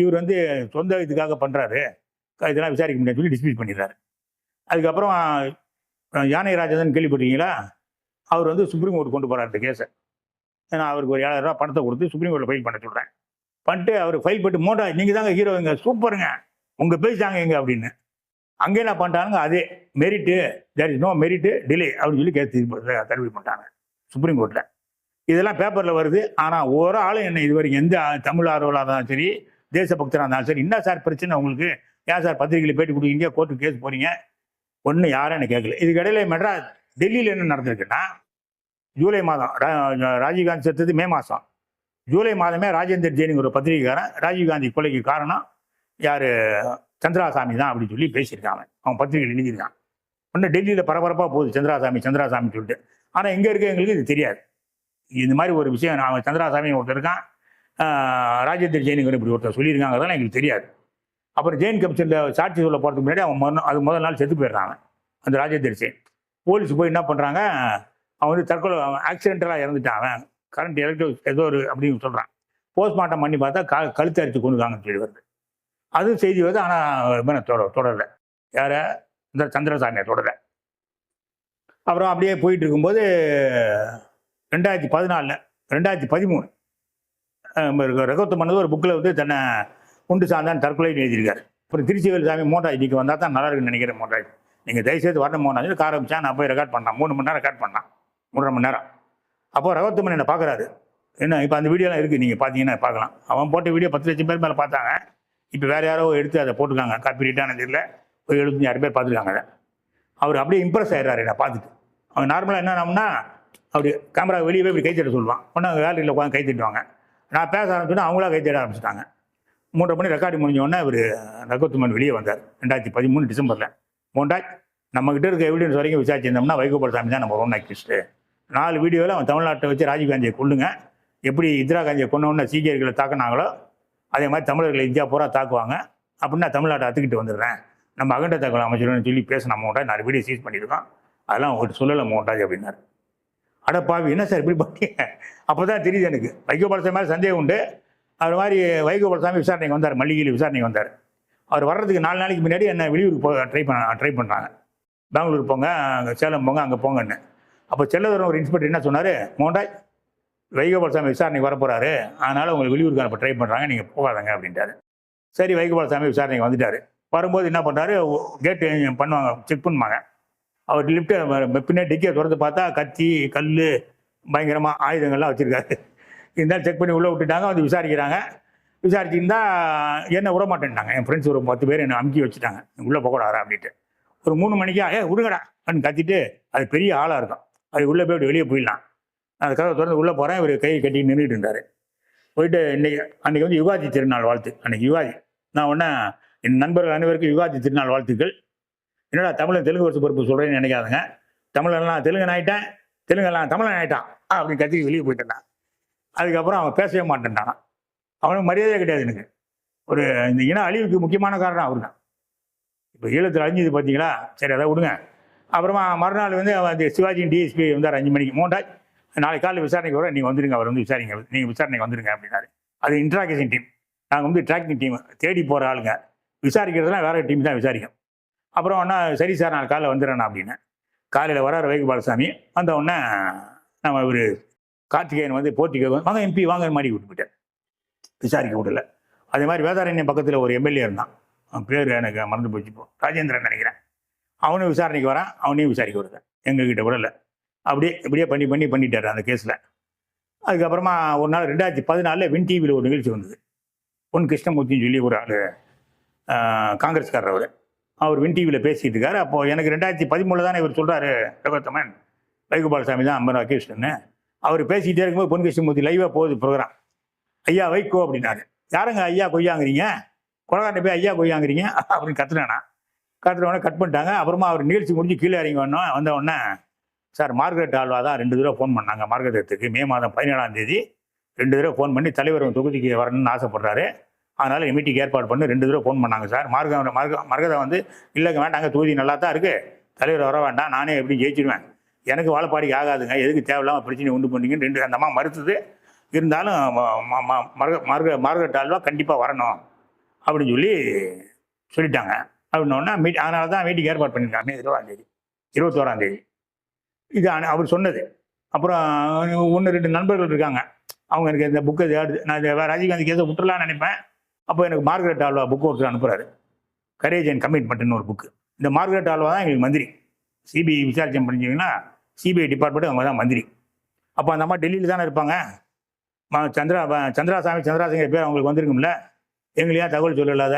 இவர் வந்து சொந்த இதுக்காக பண்ணுறாரு இதெல்லாம் விசாரிக்க முடியாது சொல்லி டிஸ்மிஸ் பண்ணிடுறாரு. அதுக்கப்புறம் யானை ராஜன் கேள்விப்பட்டீங்களா அவர் வந்து சுப்ரீம் கோர்ட் கொண்டு போகிறார் இந்த கேஸை ஏன்னா அவருக்கு ஒரு ஏழாயிரம் ரூபா பணத்தை கொடுத்து சுப்ரீம் கோர்ட்டில் ஃபைல் பண்ண சொல்கிறேன் பண்ணிட்டு அவர் ஃபைல் பண்ணிட்டு மோட்டா நீங்கள் தாங்க ஹீரோங்க சூப்பருங்க. உங்கள் பேசிட்டாங்க எங்க? அப்படின்னு. அங்கே என்ன பண்ணிட்டாங்க அதே merit there is no merit delay அப்படின்னு சொல்லி கேஸ் தள்ளுபடி பண்ணிட்டாங்க சுப்ரீம் கோர்ட்டில் இதெல்லாம் பேப்பரில் வருது. ஆனால் ஒரு ஆளும் என்ன இது வரைக்கும் எந்த தமிழ் ஆர்வலாக இருந்தாலும் சரி தேசபக்தராக இருந்தாலும் சரி என்ன சார் பிரச்சனை உங்களுக்கு? ஏன் சார் பத்திரிகையில் பேட்டி கொடுக்குறீங்க கோர்ட்டுக்கு கேஸ் போகிறீங்க ஒன்றும் யாரும் எனக்கு கேட்கல. இதுக்கிடையில் மெட்ராஸ் டெல்லியில் என்ன நடந்திருக்குன்னா ஜூலை மாதம் ரா- ராஜீவ்காந்தி செத்தது மே மாதம் ஜூலை மாதமே ராஜேந்தர் ஜெயினுங்கிற ஒரு பத்திரிகைக்காரன் ராஜீவ்காந்தி கொலைக்கு காரணம் யார்? சந்திராசாமி தான் அப்படின்னு சொல்லி பேசியிருக்காங்க அவன். பத்திரிகையில் எழுதியிருக்கான். ஒன்று டெல்லியில் பரபரப்பாக போகுது சந்திராசாமி சந்திராசாமி சொல்லிட்டு. ஆனால் எங்கே இருக்க எங்களுக்கு இது தெரியாது. இந்த மாதிரி ஒரு விஷயம் நான் சந்திராசாமி ஒருத்தர் இருக்கான் ராஜேந்திர ஜெயினுங்கிற இப்படி ஒருத்தர் சொல்லியிருக்காங்கிறதெல்லாம் எங்களுக்கு தெரியாது. அப்புறம் ஜெயின் கமிஷனில் சாட்சி சொல்ல போகிறதுக்கு முன்னாடி அவன் மறு அது முதல் நாள் செத்து போயிடுறாங்க அந்த ராஜேந்திர சிங் போலீஸ் போய் என்ன பண்ணுறாங்க அவன் வந்து தற்கொலை ஆக்சிடென்டலாக இறந்துட்டான் அவன். கரண்ட் எலக்ட்ரிக் ஏதோ ஒரு அப்படின்னு சொல்கிறான் போஸ்ட்மார்ட்டம் பண்ணி பார்த்தா க கழுத்து அரித்து கொண்டுருக்காங்கன்னு சொல்லி வருது. அதுவும் செய்தி வருது ஆனால் தொட தொடரல. யார? இந்த சந்திரசாமியை தொடரல. அப்புறம் அப்படியே போயிட்டு இருக்கும்போது ரெண்டாயிரத்தி பதினாலில் ரெண்டாயிரத்தி பதிமூணு. ரகவத்தம் பண்ணது ஒரு புக்கில் வந்து தன்னை குண்டு சார்ந்தான் தற்கொலைன்னு எழுதியிருக்காரு அப்புறம் திருச்சிவேல் சாமி மோட்டாஜ் இன்னைக்கு வந்தால் தான் நல்லா இருக்குன்னு நினைக்கிறேன் மோட்டாய் நீங்கள் தயவுசெய்து வரணும் மோட்டாஜ் சொல்லி கார் ஆரம்பிச்சா நான் போய் ரெக்கார்ட் பண்ணேன் மூணு மணி நேரம் ரெக்கார்ட் பண்ணேன் மூன்றரை மணி நேரம். அப்போ ரகவத்தம்மன் என்னை பார்க்குறாரு. என்ன இப்போ அந்த வீடியோலாம் இருக்குது நீங்கள் பார்த்தீங்கன்னா பார்க்கலாம். அவன் போட்ட வீடியோ பத்து லட்சம் பேர் மேலே பார்த்தாங்க. இப்போ வேறு யாரோ எடுத்து அதை போட்டிருக்காங்க. காப்பி ரீட்டான தெரியல. ஒரு எழுபத்தஞ்சாயிரம் பேர் பார்த்துருக்காங்க அதை. அவர் அப்படியே இம்ப்ரெஸ் ஆயிடுறாரு என்னை பார்த்துட்டு. அவன் நார்மலாக என்ன ஆகும்னா அப்படி கேமரா வெளியே போய் இப்படி கை சொல்லுவான். ஒன்று வேலையில் உட்காந்து கைத்திட்டுவாங்க நான் பேச ஆரம்பிச்சோன்னா அவங்களா கை ஆரம்பிச்சிட்டாங்க. மூன்றரை மணி ரெக்கார்டிங் முடிஞ்ச உடனே நகத்துமன் வெளியே வந்தார். ரெண்டாயிரத்தி பதிமூணு டிசம்பரில். மோண்டாய் நம்மகிட்ட இருக்க எவிடன்ஸ் வரைக்கும் விசாரிச்சிருந்தோம்னா வைகோபாலசாமி தான் நம்ம ஒன் ஆக்டிஸ்ட்டு நாலு வீடியோவில் அவன் தமிழ்நாட்டை வச்சு ராஜீவ்காந்தியை கொள்ளுங்க எப்படி இந்திரா காந்தியை கொண்டோன்னு சீக்கியர்களை தாக்குனாங்களோ அதே மாதிரி தமிழர்களை இந்தியா பூரா தாக்குவாங்க. அப்படின்னா தமிழ்நாட்டை அத்துக்கிட்டு வந்துடுறேன். நம்ம அகண்ட தகவல் அமைச்சர்னு சொல்லி பேசின மோட்டாய் நாலு வீடியோ சீஸ் பண்ணியிருக்கோம். அதெல்லாம் உங்கள்கிட்ட சொல்லலை மோண்டாஜ் அப்படின்னாரு. அட பாவி என்ன சார் இப்படி பண்ணி அப்போ தான் தெரியுது எனக்கு. வைகோபாலசாமி மேலே சந்தேகம் உண்டு. அவர் மாதிரி வைகோபாலசாமி விசாரணைக்கு வந்தார் மல்லிகையில் விசாரணைக்கு வந்தார். அவர் வர்றதுக்கு நாலு நாளைக்கு முன்னாடி என்ன வெளியூருக்கு போக ட்ரை பண்ண ட்ரை பண்ணுறாங்க பெங்களூர் போங்க அங்கே சேலம் போங்க அங்கே போங்கன்னு. அப்போ செல்லதரம் ஒரு இன்ஸ்பெக்டர் என்ன சொன்னார் மோண்டாய் வைகோபாலசாமி விசாரணைக்கு வரப்போகிறாரு அதனால் உங்களுக்கு வெளியூருக்கு அனுப்ப ட்ரை பண்ணுறாங்க நீங்கள் போகாதங்க அப்படின்ட்டாரு. சரி வைகோபாலசாமி விசாரணைக்கு வந்துட்டார். வரும்போது என்ன பண்ணுறாரு கேட்டு பண்ணுவாங்க செக் பண்ணுவாங்க. அவர் லிஃப்ட்டை பின்னாடி டிக்கியை திறந்து பார்த்தா கத்தி கல் பயங்கரமாக ஆயுதங்கள்லாம் வச்சுருக்காரு. இருந்தாலும் செக் பண்ணி உள்ளே விட்டுட்டாங்க வந்து விசாரிக்கிறாங்க. விசாரிச்சுருந்தா என்ன விட மாட்டேன்ட்டாங்க என் ஃப்ரெண்ட்ஸ் ஒரு பத்து பேர் என்னை அமுக்கி வச்சுட்டாங்க. உள்ளே போகக்கூடாது அப்படின்ட்டு. ஒரு மூணு மணிக்கா ஏ விடுங்கடா அப்படின்னு கத்திட்டு அது பெரிய ஆளாக இருக்கும். அது உள்ளே போய் வெளியே போயிடலாம். அந்த கதவை திறந்து உள்ளே போகிறேன் இவர் கையை கட்டி நின்றுட்டு இருந்தார். போயிட்டு இன்றைக்கி அன்றைக்கி வந்து யுகாதி திருநாள் வாழ்த்து. அன்றைக்கி யுகாதி. நான் ஒன்றா என் நண்பர்கள் அனைவருக்கும் யுகாதி திருநாள் வாழ்த்துக்கள். என்னடா தமிழன் தெலுங்கு வருஷ பொறுப்பு சொல்கிறேன்னு நினைக்காதுங்க. தமிழெல்லாம் தெலுங்கன் நாயிட்டேன் தெலுங்கெல்லாம் தமிழன் ஆயிட்டான். அப்படின்னு கத்தி வெளியே போயிட்டேன் அதுக்கப்புறம் அவன் பேசவே மாட்டேன்ட்டான். அவனுக்கு மரியாதையே கிடையாது எனக்கு. ஒரு இந்த இன அழிவுக்கு முக்கியமான காரணம் அவர் தான். இப்போ ஈழத்தில் அழிஞ்சது பார்த்தீங்களா சரி அதை விடுங்க. அப்புறமா மறுநாள் வந்து அவன் அந்த சிவாஜியின் டிஎஸ்பி வந்தார் அஞ்சு மணிக்கு. மூன்றாய் நாளைக்கு காலையில் விசாரணைக்கு வர நீங்கள் வந்துடுங்க அவர் வந்து விசாரிங்க. நீங்கள் விசாரணைக்கு வந்துடுங்க அப்படின்னாரு. அது இன்ட்ராகேஷன் டீம் நாங்கள் வந்து ட்ராக்கிங் டீம் தேடி போகிற ஆளுங்க. விசாரிக்கிறதுலாம் வேறு டீம் தான் விசாரிக்கும். அப்புறம் ஒன்றா சரி சார் நான் காலையில் வந்துடுறேண்ணா அப்படின்னு காலையில் வராரு வைகுபாலசாமி. வந்த உடனே நம்ம இவர் கார்த்திகேயன் வந்து போட்டிக்கு வாங்க எம்பி வாங்க மாடி விட்டு போயிட்டார். விசாரிக்க விடல. அதே மாதிரி வேதாரண்யம் பக்கத்தில் ஒரு எம்எல்ஏ இருந்தான். அவன் பேர் எனக்கு மறந்து போச்சு இப்போ. ராஜேந்திரன் நினைக்கிறேன். அவனும் விசாரணைக்கு வரான் அவனையும் விசாரிக்க விடுங்க எங்ககிட்ட விடல. அப்படியே இப்படியே பண்ணி பண்ணி பண்ணிட்டார் அந்த கேஸில் அதுக்கப்புறமா ஒரு நாள் ரெண்டாயிரத்தி பதினாலில் வின் டிவியில் ஒரு நிகழ்ச்சி வந்தது. பொன் கிருஷ்ணமூர்த்தின்னு சொல்லி ஒரு ஆள் காங்கிரஸ்காரர் அவர். அவர் வின் டிவியில் பேசிகிட்டு இருக்காரு. அப்போது எனக்கு ரெண்டாயிரத்தி பதிமூணில் தானே இவர் சொல்கிறாரு ரகோத்தமன் வைகோபாலசாமி தான் அம்பர் அக்கேஷ்னு அவர் பேசிக்கிட்டே இருக்கும்போது பொன் கிருஷ்ணமூர்த்தி லைவாக போகுது ப்ரோக்ராம் ஐயா வைகோ அப்படின்னாரு. யாருங்க ஐயா கொய்யாங்கிறீங்க? கொலகாண்ட போய் ஐயா கொய்யாங்கிறீங்க? அப்படின்னு கத்துனானா. கத்துன உடனே கட் பண்ணிட்டாங்க. அப்புறமா அவர் நிகழ்ச்சி முடிஞ்சு கீழே இறங்கி வந்தோம் வந்த உடனே சார் மார்கரெட் ஆல்வா தான் ரெண்டு தடவை ஃபோன் பண்ணாங்க. மார்கரெட்டுக்கு மே மாதம் பதினேழாம் தேதி ரெண்டு தடவை ஃபோன் பண்ணி தலைவர் தொகுதிக்கு வரணும்னு ஆசைப்படுறாரு. அதனால் மீட்டிங் ஏற்பாடு பண்ணி. ரெண்டு தடவை ஃபோன் பண்ணாங்க சார். மார்க மார்க மரகதா வந்து இல்லைங்க வேண்டாங்க. தொகுதி நல்லா தான் இருக்குது தலைவர் வர வேண்டாம். நானே எப்படி ஜெயிச்சிடுவேன் எனக்கு வாழப்பாடிக்கு ஆகாதுங்க. எதுக்கு தேவையில்லாமல் பிரச்சனை உண்டு பண்ணீங்கன்னு ரெண்டு அந்த அம்மா மறுத்தது. இருந்தாலும் மார்க மார்கரெட் ஆல்வா கண்டிப்பாக வரணும். அப்படின்னு சொல்லி சொல்லிட்டாங்க. அப்படின்னோடனே மீட் அதனால தான் மீட்டிங் ஏற்பாடு பண்ணியிருக்காங்க. மே இருபத்தோராந்தேதி தேதி. இது அவர் சொன்னது. அப்புறம் ஒன்று ரெண்டு நண்பர்கள் இருக்காங்க. அவங்க எனக்கு இந்த புக்கு நான் இந்த ராஜீவ்காந்தி கேஸை விட்டுலாம்னு நினைப்பேன். அப்போ எனக்கு மார்கரெட் ஆல்வா புக்கு ஒருத்தர் அனுப்புகிறாரு கரேஜ் அண்ட் கமிட்மெண்ட்னு ஒரு புக்கு இந்த மார்கரெட் ஆல்வா தான் எங்களுக்கு மந்திரி. சிபிஐ விசாரிச்சம் பண்ணிச்சிங்கன்னா சிபிஐ டிபார்ட்மெண்ட் அவங்க தான் மந்திரி. அப்போ அந்த அம்மா டெல்லியில் தானே இருப்பாங்க? சந்திரா சந்திராசாமி சந்திராசிங்கிற பேர் அவங்களுக்கு வந்திருக்கும்ல? எங்களையா தகவல் சொல்லலாத?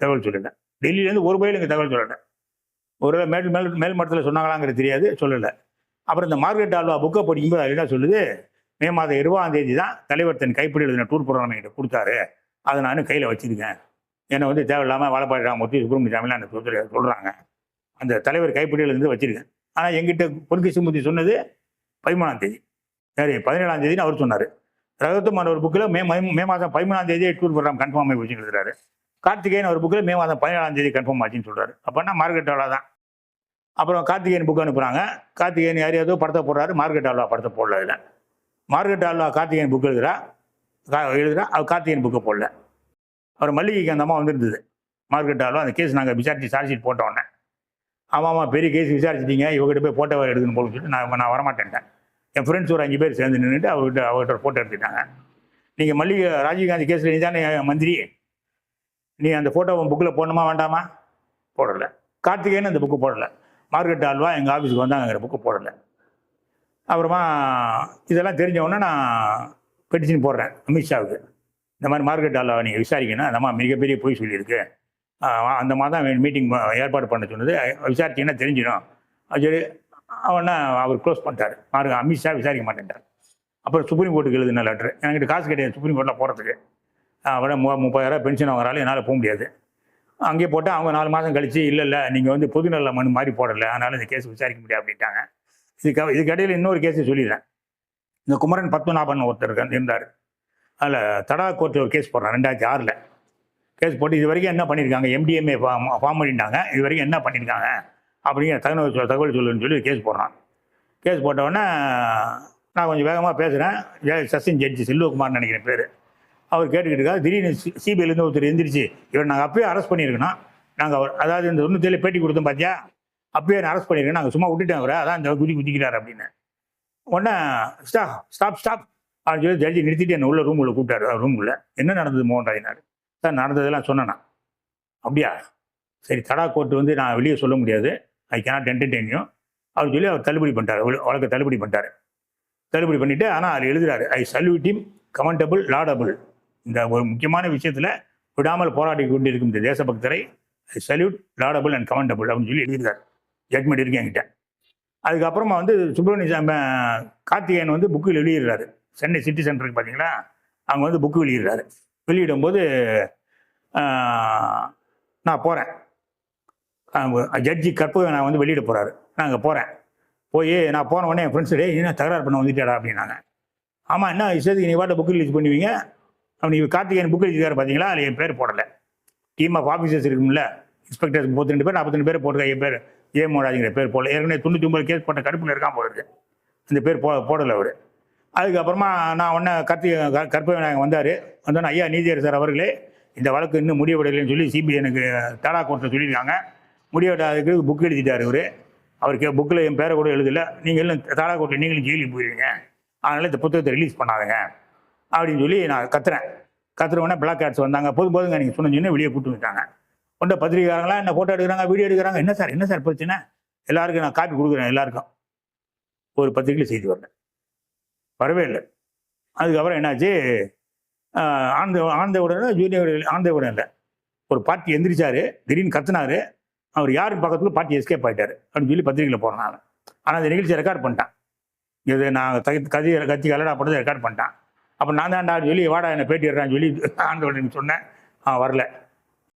தகவல் சொல்லலை. டெல்லியிலேருந்து ஒரு பயிலும் எங்கள் தகவல் சொல்லலை. ஒரு மேல் மேல் மேல் மட்டத்தில் சொன்னாங்களாங்கிறது தெரியாது சொல்லலை. அப்புறம் இந்த மார்கெட் ஆல்வா புக்கை படிக்கும்போது அது என்ன சொல்லுது? மே மாதம் இருபதாம் தேதி தான் தலைவர் தன் கைப்பிடி எழுதின டூர் ப்ரோக்ராம் என்கிட்ட கொடுத்தாரு. அதை நான் கையில் வச்சிருக்கேன். என்னை வந்து தேவையில்லாமல் வாழப்பாடி ராமூர்த்தி சுப்பிரமணிய சாமிலாம் எனக்கு சொல்கிறாங்க அந்த தலைவர் கைப்பிடியில் இருந்து வச்சிருக்கேன். ஆனால் எங்கிட்ட பொன்கிருஷ்ணமூர்த்தி சொன்னது பதிமூணாம் தேதி. சரி பதினேழாம் தேதினு அவர் சொன்னார். ரகத்துமான ஒரு புக்கில் மே மே மாதம் பதிமூணாம் தேதி டூர் ப்ரோக்ராம் கன்ஃபார்ம் ஆகி எழுதுறாரு. கார்த்திகேயன் ஒரு புக்கில் மே மாதம் பதினேழாம் தேதி கன்ஃபார்ம் ஆச்சுன்னு சொல்கிறாரு அப்போனா மார்க்கெட் ஆலா தான். அப்புறம் கார்த்திகேயன் புக்கு அனுப்புகிறாங்க கார்த்திகேயன் யார் ஏதோ படத்தை போடுறாரு. மார்க்கெட் ஆல்வா படத்தை போடல இதில் மார்க்கெட் ஆல்வா கார்த்திகேயன் புக் எழுதுறா. கா- எழுதுறா. அவர் கார்த்திகேயன் புக்கை போடல. அவர் மல்லிகைக்கு அந்த அம்மா வந்திருந்தது. மார்க்கெட் ஆல்வா அந்த கேஸ் நாங்கள் விசாரித்து சார்ஜ் ஷீட் போட்ட ஆமாம்மா ஆமாம் பெரிய கேஸ் விசாரிச்சிட்டீங்க இவங்ககிட்ட போய் ஃபோட்டோ எடுக்கணும் போல சொல்லிட்டு நான் நான் வரமாட்டேன்ட்டேன். என் ஃப்ரெண்ட்ஸ் ஒரு அஞ்சு பேர் சேர்ந்து நின்றுட்டு அவர்கிட்ட அவர்கிட்ட ஃபோட்டோ எடுத்துட்டாங்க. நீங்கள் மல்லிகை ராஜீவ்காந்தி கேஸில் நீ தானே மந்திரி? நீ அந்த ஃபோட்டோ உன் புக்கில் போடணுமா வேண்டாமா? போடலை. கார்த்திகேயன் அந்த புக்கு போடலை. மார்க்கெட் ஆல்வா எங்கள் ஆஃபீஸுக்கு வந்தாங்கிற புக்கு போடலை. அப்புறமா இதெல்லாம் தெரிஞ்சவொடனே நான் பெட்டிஷன் போடுறேன் அமித்ஷாவுக்கு. இந்த மாதிரி மார்க்கெட் ஆல்வா நீங்கள் விசாரிக்கணும். அந்த அம்மா மிகப்பெரிய பொய் சொல்லியிருக்கு. அந்த மாதம் மீட்டிங் ஏற்பாடு பண்ண சொன்னது. விசாரிச்சிங்கன்னா தெரிஞ்சிடும் அது சரி அவனா அவர் க்ளோஸ் பண்ணிட்டார். மார்க் அமித்ஷா விசாரிக்க மாட்டேன்ட்டார். அப்புறம் சுப்ரீம் கோர்ட்டுக்கு எழுதின லெட்ரு என்கிட்ட காசு கிடையாது சுப்ரீம் கோர்ட்டில் போகிறதுக்கு அவட மு முப்பதாயிரம் பென்ஷன் வாங்குறாலும் என்னால் போக முடியாது. அங்கேயே போட்டால் அவங்க நாலு மாதம் கழித்து இல்லை இல்லை நீங்கள் வந்து பொதுநல மனு மாதிரி போடலை. அதனால் இந்த கேஸ் விசாரிக்க முடியாது அப்படின்ட்டாங்க. இதுக்கு இதுக்கடையில் இன்னொரு கேஸை சொல்லிடுறேன். இந்த குமரன் பத்மநாபன் ஒருத்தர் இருந்தார். அதில் தடா கோர்ட்டில் ஒரு கேஸ் போடுறான் ரெண்டாயிரத்தி ஆறில். கேஸ் போட்டு இது வரைக்கும் என்ன பண்ணியிருக்காங்க எம்டிஎம்ஏ ஃபார்ம் ஃபார்ம் பண்ணிட்டாங்க. இது வரைக்கும் என்ன பண்ணியிருக்காங்க அப்படிங்கிற தகவல் சொல் தகவல் சொல்லுன்னு சொல்லி கேஸ் போடுறான். கேஸ் போட்ட உடனே நான் கொஞ்சம் வேகமாக பேசுகிறேன் சசின் ஜட்ஜி செல்வகுமார் நினைக்கிறேன் பேர். அவர் கேட்டுக்கிட்டு இருக்காரு திடீர்னு சிபிஐலேருந்து ஒருத்தர் எந்திரிச்சு இவர் நாங்கள் அப்பயே அரெஸ்ட் பண்ணியிருக்கணும். நாங்கள் அவர் அதாவது இந்த தொண்ணூத்தேழு பேட்டி கொடுத்தோம் பார்த்தியா அப்பயே அரெஸ்ட் பண்ணியிருக்கேன். நாங்கள் சும்மா விட்டுட்டேன் அவரை. அதான் இந்த குதி குதிக்கிறார் அப்படின்னு. உடனே ஸ்டாப் ஸ்டாப் ஸ்டாப். அப்படின்னு சொல்லி ஜட்ஜி நிறுத்திட்டு என்ன உள்ள ரூமுள்ள கூப்பிட்டாரு. ரூமுக்குள்ள என்ன நடந்தது மோகன் ராஜினார் சார் நடந்ததெல்லாம் சொன்னேன்னா அப்படியா? சரி தடா கோர்ட் வந்து நான் வெளியே சொல்ல முடியாது. ஐ கேனாட் என்டர்டெயின் யூ அவர் சொல்லி அவர் தள்ளுபடி பண்ணிட்டார். வழக்கை தள்ளுபடி பண்ணிட்டாரு. தள்ளுபடி பண்ணிட்டு ஆனால் அதில் எழுதுறாரு I salute him commendable laudable இந்த ஒரு முக்கியமான விஷயத்தில் விடாமல் போராடி கொண்டிருக்கும் இந்த தேசபக்தரை I salute laudable and commendable அப்படின்னு சொல்லி எழுதியிருக்கார். ஜட்மெண்ட் இருக்கு என்கிட்ட. அதுக்கப்புறமா வந்து சுப்பிரமணிய கார்த்திகேயன் வந்து புக்கு வெளியிடுறாரு சென்னை சிட்டி சென்டருக்கு பார்த்தீங்களா அவங்க வந்து புக்கு வெளியிடுறாரு வெளியிடும்போது நான் போகிறேன் ஜட்ஜி கற்பக நான் வந்து வெளியிட போகிறாரு நான் அங்கே போகிறேன் போய் நான் போன உடனே என் ஃப்ரெண்ட்ஸ் டே என்ன தகராறு பண்ண வந்துட்டேடா அப்படின்னாங்க. ஆமாம் என்ன விஷயத்துக்கு நீ பாட்ட புக் ரிலீஸ் பண்ணுவீங்க? அப்படி கார்த்திகேயன் புக் ரிலீஸ் பார்த்தீங்களா அதில் என் பேர் போடலை. டீம் ஆஃப் ஆஃபீஸர்ஸ் இருக்கும்ல இன்ஸ்பெக்டர்ஸ் முப்பத்தி ரெண்டு பேர் நாற்பத்தி பேர் போட்டிருக்க என் பேர் ஏ பேர் போடல. ஏற்கனவே தொண்ணூற்றி ஒம்பது கேஸ் போட்ட கடுப்பில் இருக்கான் போயிருக்கு. அந்த பேர் போ போடலை அவர். அதுக்கப்புறமா நான் உடனே கத்தி கற்பக விநாயகம் வந்தார். வந்தோன்னே ஐயா நீதியர் சார் அவர்களே இந்த வழக்கு இன்னும் முடியவிடலைன்னு சொல்லி சிபிஐ எனக்கு தடா கோர்ட்டில் சொல்லியிருக்காங்க. முடியவிடாததுக்கு புக் எழுதிட்டார் இவர் அவருக்கு புக்கில் என் பேரை கூட எழுதல. நீங்களும் தடா கோர்ட்டில் நீங்களும் ஜெயிலுக்கு போயிருவீங்க. அதனால் இந்த புத்தகத்தை ரிலீஸ் பண்ணாதுங்க. அப்படின்னு சொல்லி நான் கத்துறேன். கத்துறவுடனே பிளாக் ஆர்ட்ஸ் வந்தாங்க. போதும் போதுங்க நீங்கள் சொன்னீங்கன்னு வெளியே கூட்டு வந்துட்டாங்க. கொண்ட பத்திரிகைக்காரங்களாம் என்ன ஃபோட்டோ எடுக்கிறாங்க வீடியோ எடுக்கிறாங்க? என்ன சார் என்ன சார் பிரச்சனை? எல்லாருக்கும் நான் காப்பி கொடுக்குறேன் எல்லாருக்கும். ஒரு பத்திரிகையில் செய்தி வரேன் வரவே இல்லை. அதுக்கப்புறம் என்னாச்சு? ஆஹ் ஆனந்த ஆனந்த உடனே ஜூனியர் ஆனந்த உடனே இல்லை. ஒரு பார்ட்டி எந்திரிச்சாரு திடீர்னு கத்துனாரு. அவர் யார் பக்கத்துல பார்ட்டி எஸ்கேப் ஆகிட்டார் அப்படின்னு சொல்லி பத்திரிகையில் போகிறேன் நான் ஆனால் அந்த நிகழ்ச்சியை ரெக்கார்ட் பண்ணிட்டான். இது நான் கதி கதி கத்தி கலடா பண்ணதை ரெக்கார்ட் பண்ணிட்டான். அப்போ நான் தான்டா சொல்லி வாடா என்னை பேட்டி எடுறான்னு சொல்லி ஆனந்த உடனே சொன்னேன். ஆ வரல.